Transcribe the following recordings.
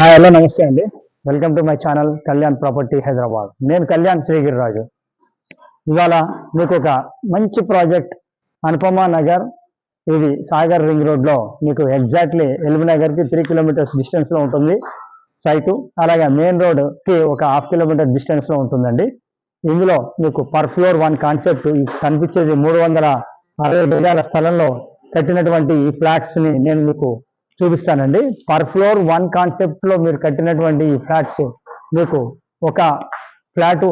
Hi hello నమస్తే అండి. Welcome to my channel Kalyan property Hyderabad నేను కళ్యాణ్ శ్రీగిరిరాజు ఇవాళ మీకు ఒక మంచి ప్రాజెక్ట్ అనుపమ నగర్ ఇది సాగర్ రింగ్ రోడ్లో మీకు ఎగ్జాక్ట్లీ ఎల్బీ నగర్కి త్రీ కిలోమీటర్స్ డిస్టెన్స్లో ఉంటుంది సైటు అలాగే మెయిన్ రోడ్కి ఒక హాఫ్ కిలోమీటర్ డిస్టెన్స్లో ఉంటుందండి. ఇందులో మీకు పర్ ఫ్లోర్ వన్ కాన్సెప్ట్ కనిపించేది మూడు వందల అరవై గజాల స్థలంలో కట్టినటువంటి ఈ ఫ్లాట్స్ని నేను మీకు చూపిస్తానండి. పర్ ఫ్లోర్ వన్ కాన్సెప్ట్లో మీరు కట్టినటువంటి ఈ ఫ్లాట్స్ మీకు ఒక ఫ్లాట్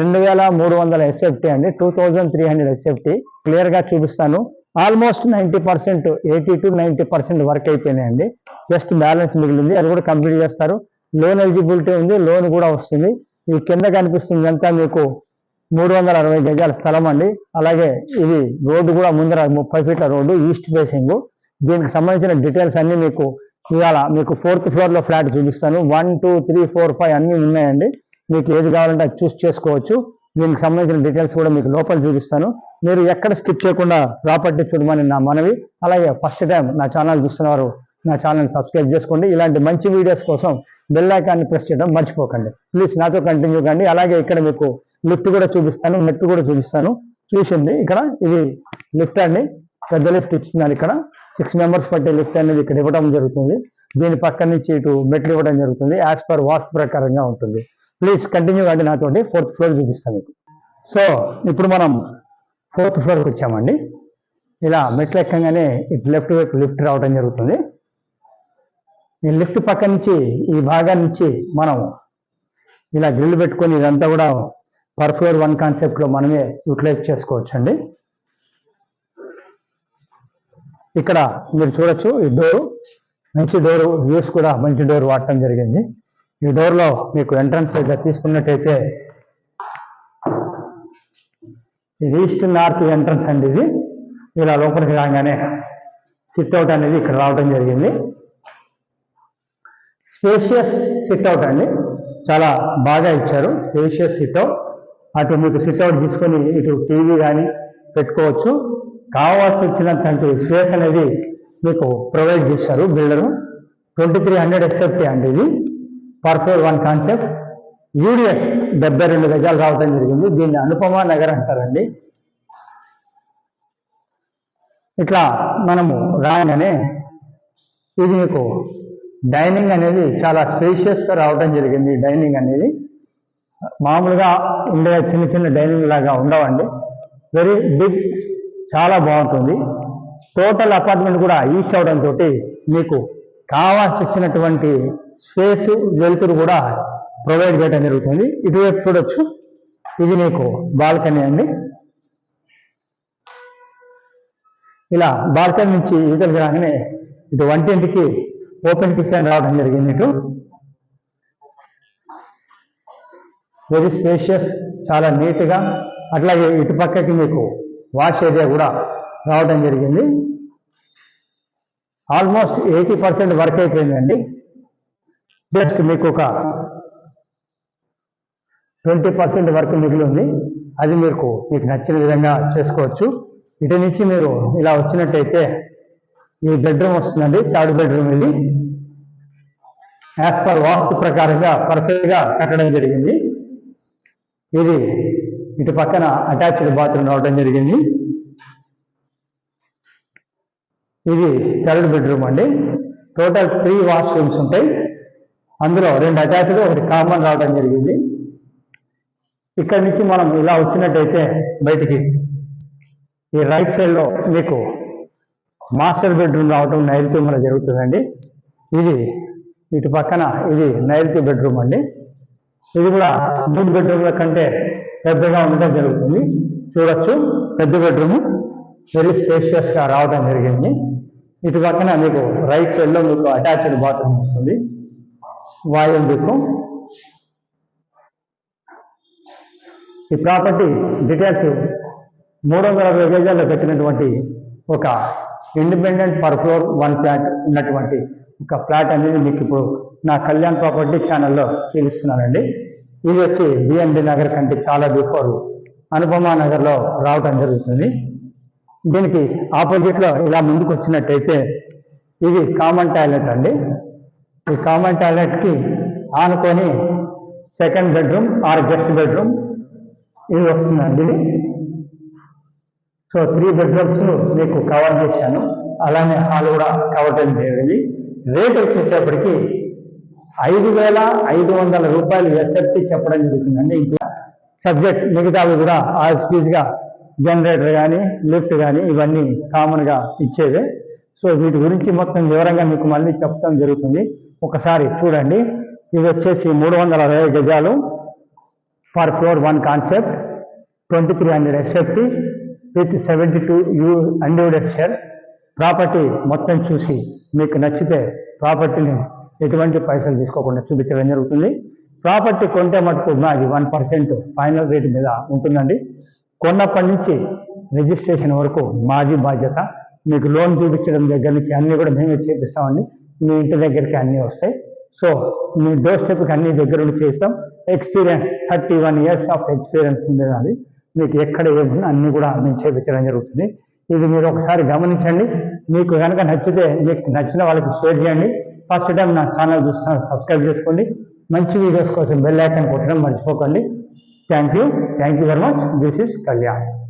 రెండు వేల మూడు వందల ఎస్ఎఫ్టీ అండి. Two thousand three hundred SFT క్లియర్గా చూపిస్తాను. Almost ninety percent eighty to ninety percent work అయిపోయినాయండి. జస్ట్ బ్యాలెన్స్ మిగిలింది. అది కూడా కంప్లీట్ చేస్తారు. లోన్ ఎలిజిబిలిటీ ఉంది. లోన్ కూడా వస్తుంది. ఈ కింద కనిపిస్తుంది అంతా మీకు మూడు వందల అరవై గజాల స్థలం అండి. అలాగే ఇది రోడ్డు కూడా ముందర ముప్పై ఫీట్ల రోడ్డు ఈస్ట్ ఫేసింగ్ దీనికి సంబంధించిన డీటెయిల్స్ అన్నీ మీకు ఇవాళ మీకు ఫోర్త్ ఫ్లోర్లో ఫ్లాట్ చూపిస్తాను. One two three four five అన్ని ఉన్నాయండి. మీకు ఏది కావాలంటే అది చూస్ చేసుకోవచ్చు. దీనికి సంబంధించిన డీటెయిల్స్ కూడా మీకు లోపల చూపిస్తాను. మీరు ఎక్కడ స్కిప్ చేయకుండా ప్రాపర్టీ చూడమని నా మనవి. అలాగే ఫస్ట్ టైం నా ఛానల్ చూస్తున్నవారు నా ఛానల్ సబ్స్క్రైబ్ చేసుకోండి. ఇలాంటి మంచి వీడియోస్ కోసం బెల్ ఐకాన్ని ప్రెస్ చేయడం మర్చిపోకండి. ప్లీజ్ నాతో కంటిన్యూ కండి. అలాగే ఇక్కడ మీకు లిఫ్ట్ కూడా చూపిస్తాను. మెట్టు కూడా చూపిస్తాను. చూసింది. ఇక్కడ ఇది లిఫ్ట్ అండి. పెద్ద లిఫ్ట్ ఇచ్చినారు ఇక్కడ. సిక్స్ మెంబర్స్ పట్టే లిఫ్ట్ అనేది ఇక్కడ ఇవ్వడం జరుగుతుంది. దీని పక్కన నుంచి ఇటు మెట్లు ఇవ్వడం జరుగుతుంది. యాజ్ పర్ వాస్తు ప్రకారంగా ఉంటుంది. ప్లీజ్ కంటిన్యూ కండి నాతోటి ఫోర్త్ ఫ్లోర్ చూపిస్తాను మీకు. సో ఇప్పుడు మనం ఫోర్త్ ఫ్లోర్కి వచ్చామండి. ఇలా మెట్లు ఎక్కగానే ఇటు లెఫ్ట్ వైపు లిఫ్ట్ రావడం జరుగుతుంది. ఈ లిఫ్ట్ పక్క నుంచి ఈ భాగం నుంచి మనం ఇలా గ్రిల్ పెట్టుకొని ఇదంతా కూడా పర్ ఫ్లోర్ వన్ కాన్సెప్ట్లో మనమే యూటిలైజ్ చేసుకోవచ్చు అండి ఇక్కడ మీరు చూడొచ్చు ఈ డోరు. మంచి డోరు వ్యూస్ కూడా మంచి డోర్ వాడటం జరిగింది. ఈ డోర్లో మీకు ఎంట్రన్స్ దగ్గర తీసుకున్నట్టయితే ఇది ఈస్ట్ నార్త్ ఎంట్రన్స్ అండి ఇది. ఇలా లోపలికి రాగానే సిట్ అవుట్ అనేది ఇక్కడ రావడం జరిగింది. స్పేషియస్ సిట్ అవుట్ అండి. చాలా బాగా ఇచ్చారు. Spacious sit out. అటు మీకు సిట్ అవుట్ తీసుకొని ఇటు టీవీ కానీ పెట్టుకోవచ్చు. కావాల్సి వచ్చినటువంటి స్పేస్ అనేది మీకు ప్రొవైడ్ చేశారు builder. Twenty three hundred SFT అండి ఇది. Per four one concept UDS డెబ్బై రెండు గజాలు రావడం జరిగింది. దీన్ని అనుపమ నగర్ అంటారండి. ఇట్లా మనము రాగానే ఇది మీకు డైనింగ్ అనేది చాలా స్పేషియస్గా రావడం జరిగింది. డైనింగ్ అనేది మామూలుగా ఉండే చిన్న చిన్న డైనింగ్ లాగా ఉండవండి. వెరీ బిగ్ చాలా బాగుంటుంది. టోటల్ అపార్ట్మెంట్ కూడా ఈస్ట్ అవడంతో మీకు కావాల్సి వచ్చినటువంటి స్పేస్ వెలుతురు కూడా ప్రొవైడ్ చేయడం జరుగుతుంది. ఇటువైపు చూడొచ్చు. ఇది మీకు బాల్కనీ అండి. ఇలా బాల్కనీ నుంచి ఈతలు రాగానే ఇటు వంటింటికి ఓపెన్ కిచెన్ రావడం జరిగింది ఇటు. వెరీ స్పేషియస్ చాలా నీట్గా అట్లాగే ఇటు పక్కకి మీకు వాష్ ఏరియా కూడా రావడం జరిగింది. ఆల్మోస్ట్ ఎయిటీ పర్సెంట్ వర్క్ అయిపోయిందండి. జస్ట్ మీకు ఒక ట్వంటీ పర్సెంట్ వర్క్ మిగిలి ఉంది అది మీకు మీకు నచ్చిన విధంగా చేసుకోవచ్చు. ఇటు నుంచి మీరు ఇలా వచ్చినట్టయితే ఈ బెడ్రూమ్ వస్తుందండి థర్డ్ బెడ్రూమ్ ఇది. యాజ్ పర్ వాస్తు ప్రకారంగా పర్ఫెక్ట్గా కట్టడం జరిగింది. ఇది ఇటు పక్కన అటాచ్డ్ బాత్రూమ్ రావడం జరిగింది. ఇది థర్డ్ బెడ్రూమ్ అండి. టోటల్ త్రీ వాష్రూమ్స్ ఉంటాయి. అందులో రెండు అటాచ్డ్ ఒకటి కామన్ రావడం జరిగింది. ఇక్కడ నుంచి మనం ఇలా వచ్చినట్టయితే బయటికి ఈ రైట్ సైడ్లో మీకు మాస్టర్ బెడ్రూమ్ రావడం నైరుతి మన జరుగుతుందండి. ఇది ఇటు పక్కన ఇది నైరుతి బెడ్రూమ్ అండి. ఇది కూడా మూడు బెడ్రూమ్ల కంటే పెద్దగా ఉండడం జరుగుతుంది. చూడొచ్చు. పెద్ద బెడ్రూమ్. వెరీ స్పేషియస్గా రావడం జరిగింది. ఇటు పక్కన మీకు రైట్ సైడ్లో మీకు అటాచ్డ్ బాత్రూమ్ వస్తుంది. వాయువు దిక్కు ఈ ప్రాపర్టీ డీటెయిల్స్ మూడు వందల అరవై గజాల్లో పెట్టినటువంటి ఒక independent per floor one flat ఉన్నటువంటి ఒక ఫ్లాట్ అనేది మీకు ఇప్పుడు నా కళ్యాణ్ ప్రాపర్టీ ఛానల్లో చూపిస్తున్నానండి. ఇది వచ్చి బిఎండి నగర్ కంటే చాలా బిఫోర్ అనుపమ నగర్లో రావటం జరుగుతుంది. దీనికి ఆపోజిట్లో ఇలా ముందుకు వచ్చినట్టయితే ఇది కామన్ టాయిలెట్ అండి. ఈ కామన్ టాయిలెట్కి ఆనుకొని second bedroom or guest bedroom ఇది వస్తుందండి. సో త్రీ బెడ్రూమ్స్ మీకు కవర్ చేశాను. అలానే హాల్ కూడా కవర్ చేయడం జరిగింది రేట్ వచ్చేసేపటికి ఐదు వేల ఐదు వందల రూపాయలు ఎస్ఎఫ్టీ చెప్పడం జరుగుతుందండి. ఇంకా సబ్జెక్ట్ మిగతావి కూడా యాజ్ ఫీజ్గా జనరేటర్ కానీ లిఫ్ట్ కానీ ఇవన్నీ కామన్గా ఇచ్చేవే. సో వీటి గురించి మొత్తం వివరంగా మీకు మళ్ళీ చెప్పడం జరుగుతుంది. ఒకసారి చూడండి. ఇది వచ్చేసి మూడు వందల అరవై గజాలు per floor one concept twenty three hundred SFT with seventy two U undivided share property మొత్తం చూసి మీకు నచ్చితే ప్రాపర్టీని ఎటువంటి పైసలు తీసుకోకుండా చూపించడం జరుగుతుంది? ప్రాపర్టీ కొంటే మటుకు మాది వన్ పర్సెంట్ ఫైనల్ రేట్ మీద ఉంటుందండి. కొన్నప్పటి నుంచి రిజిస్ట్రేషన్ వరకు మాది బాధ్యత. మీకు లోన్ చూపించడం దగ్గర నుంచి అన్నీ కూడా మేమే చేపిస్తామండి. మీ ఇంటి దగ్గరికి అన్నీ వస్తాయి. సో మీ డోర్ స్టెప్కి అన్ని దగ్గర ఉండి చేస్తాం. Experience thirty one years of experience ఉంది అది మీకు ఎక్కడ ఏమున్నా అన్నీ కూడా మేము చేపించడం జరుగుతుంది. ఇది మీరు ఒకసారి గమనించండి. మీకు కనుక నచ్చితే మీకు నచ్చిన వాళ్ళకి షేర్ చేయండి. ఫస్ట్ టైం నా ఛానల్ చూస్తున్నారు సబ్స్క్రైబ్ చేసుకోండి. మంచి వీడియోస్ కోసం బెల్ ఐకాన్ కొట్టడం మర్చిపోకండి. Thank you. Thank you very much. This is Kalyan.